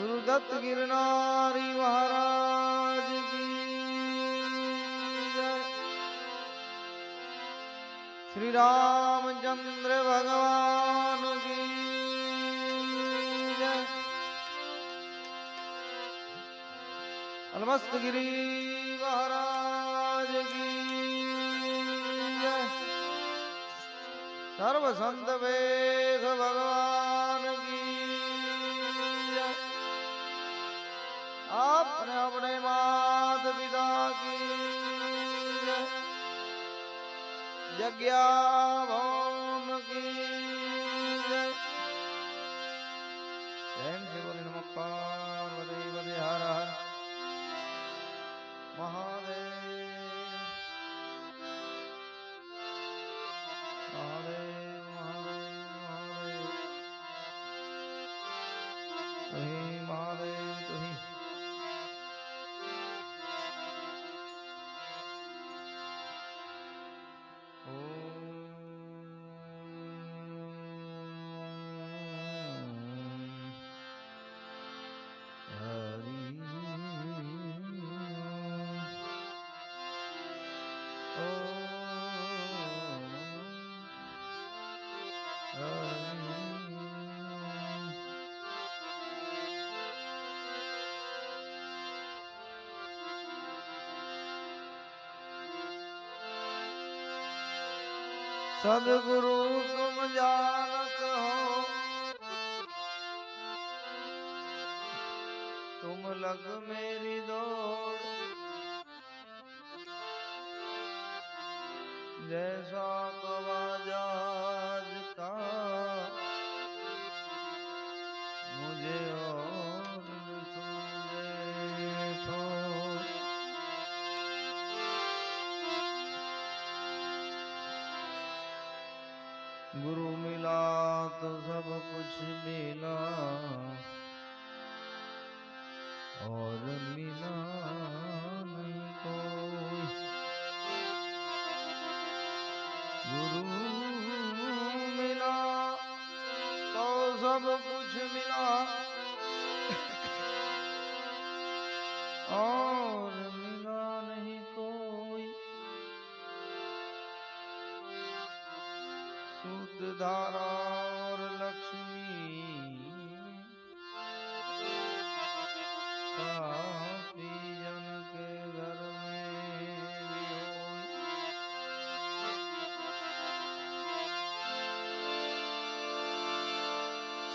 गुरुदत्त गिरनारी महाराज श्री रामचंद्र भगवान अलमस्त गिरी महाराज सर्वसंत वेद भगवान આપને આપણે માત પિતા કી. જય જગ્યા सदगुरु तुम जानत हो तुम लग मेरी दौड़ जैसा कवाजाज मिला और मिला नहीं कोई गुरु मिला तो सब कुछ मिला। और मिला नहीं कोई। सूत धारा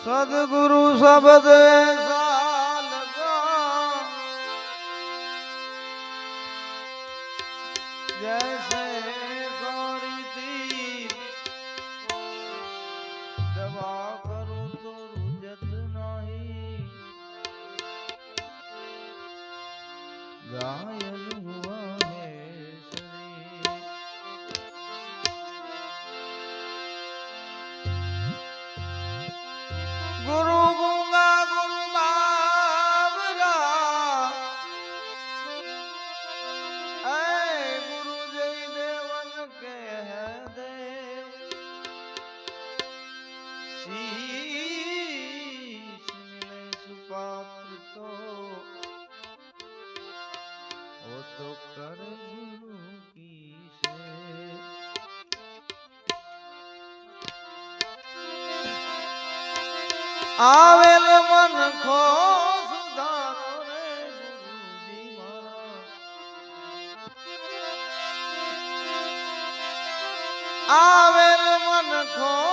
સદગુરુ શબ્દ આવેલ મન ખો આવેલ મન ખો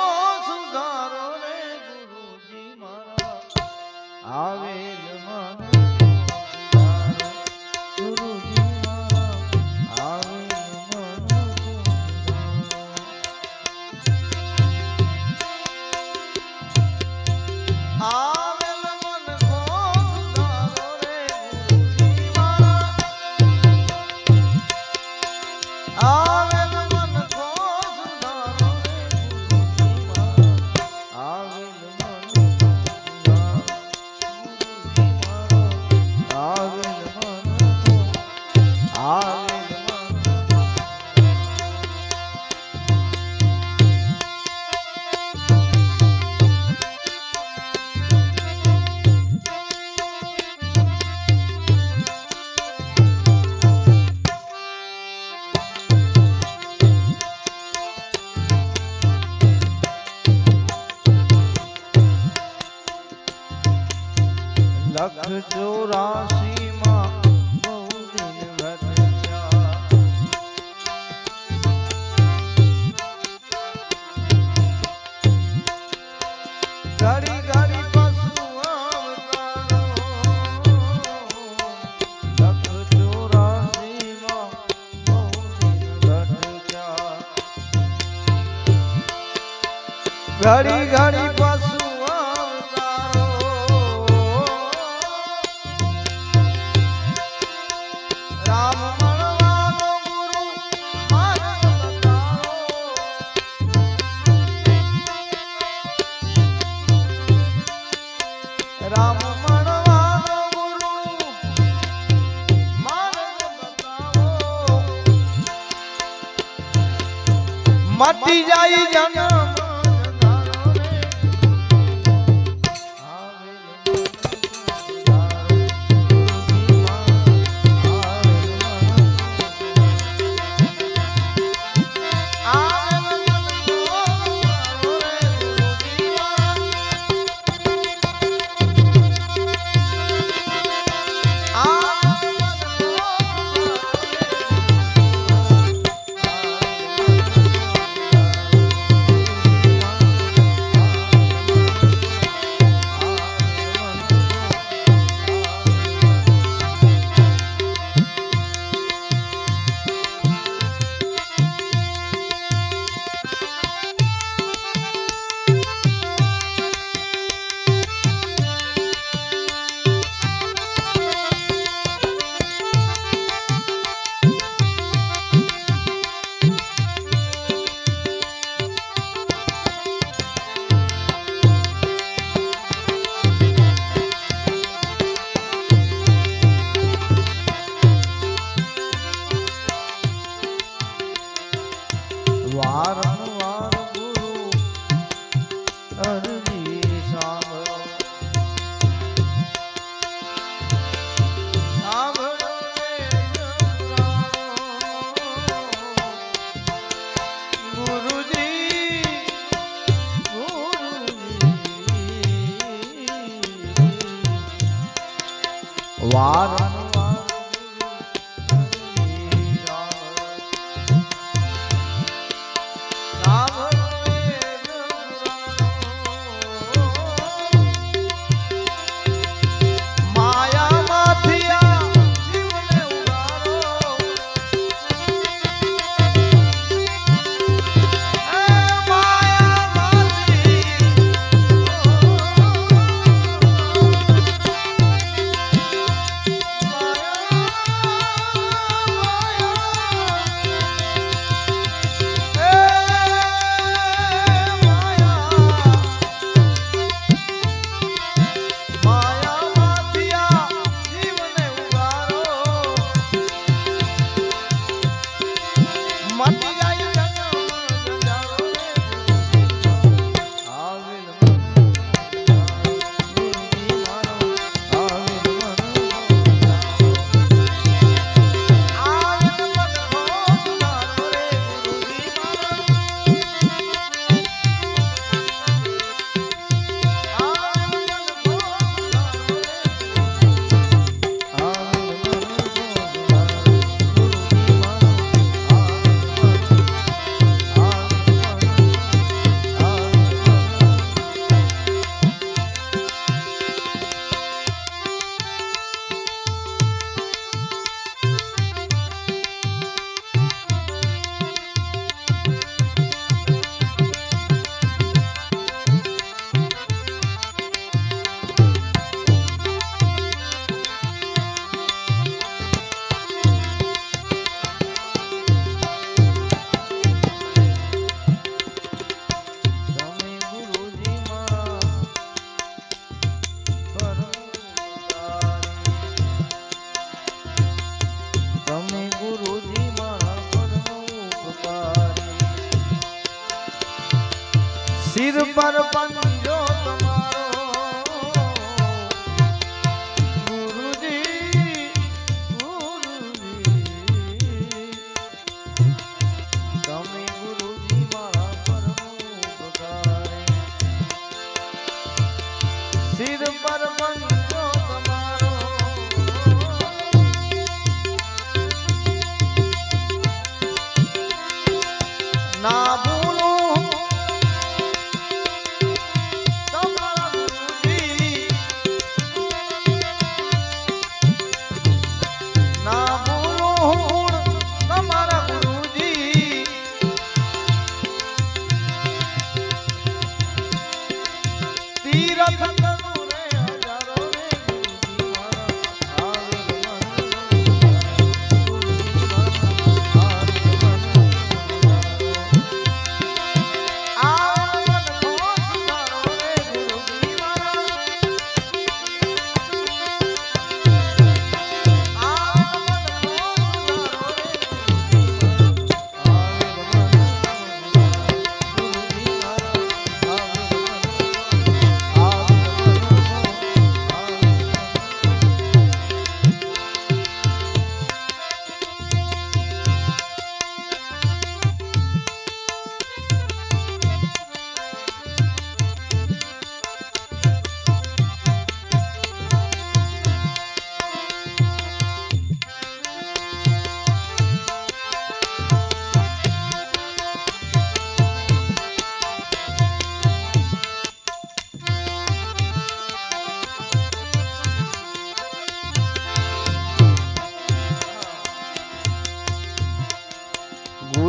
ઘડી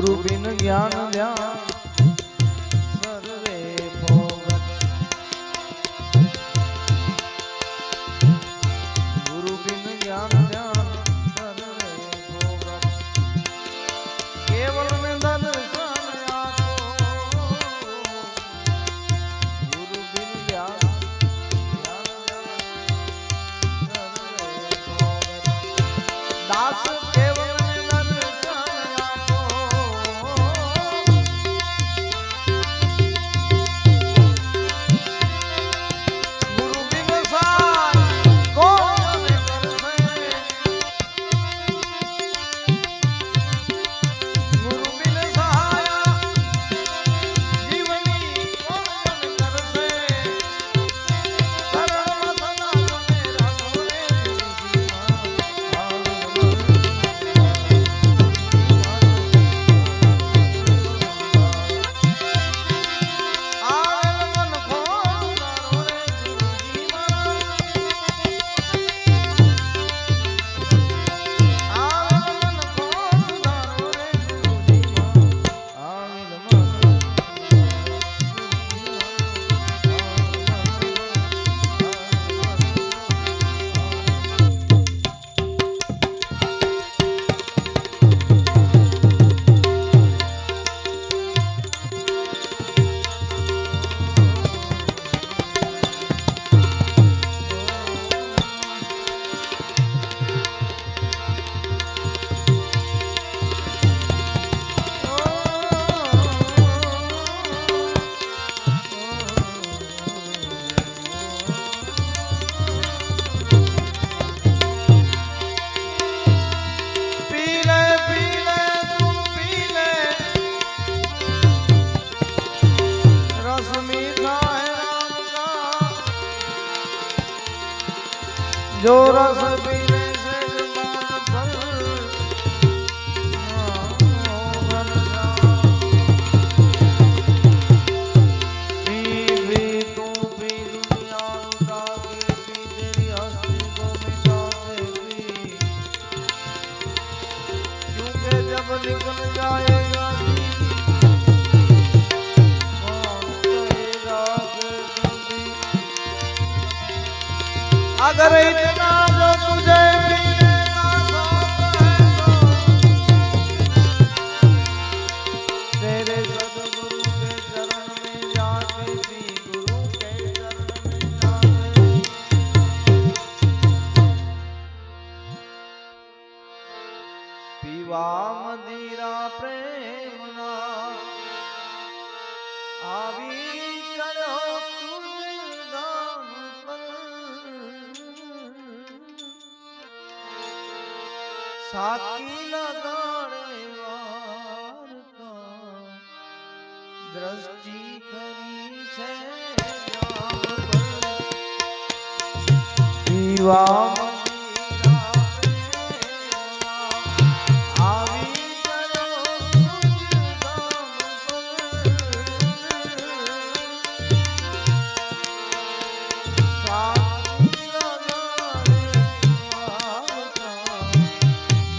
ગુરુ બિન જ્ઞાન ધ્યાન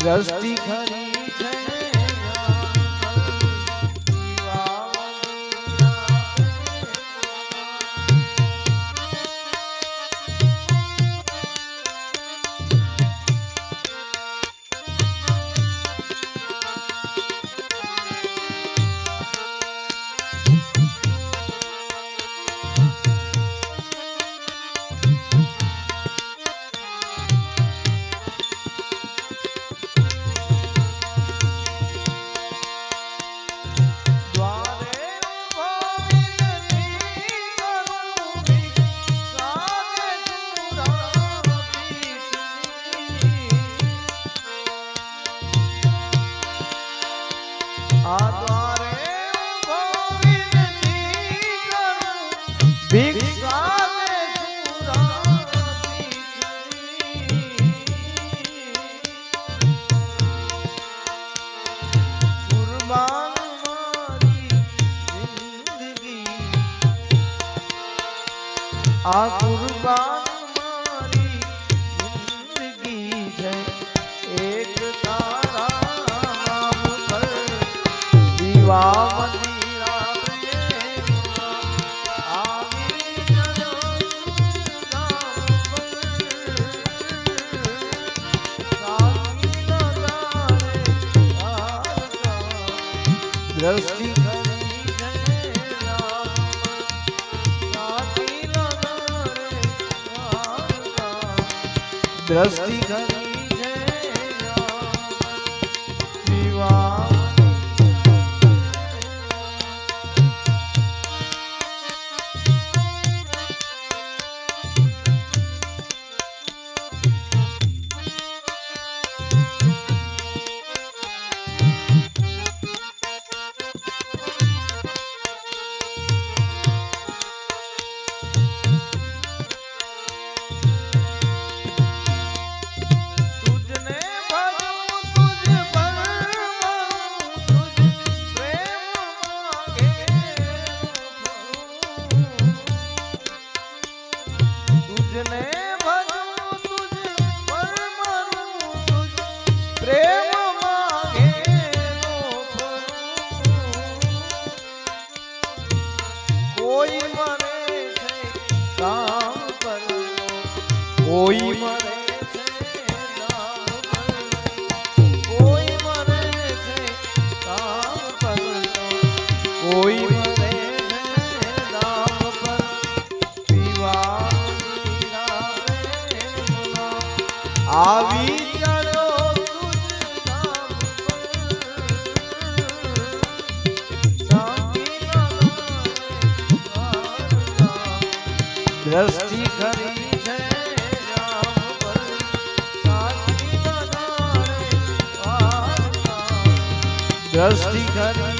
દ્રષ્ટિ आ દ્રષ્ટિ કોઈ મરે છે કામ કરવું કોઈ મરે કોઈ આવી દ્રષ્ટિ ખરી દ્રષ્ટિ ખરી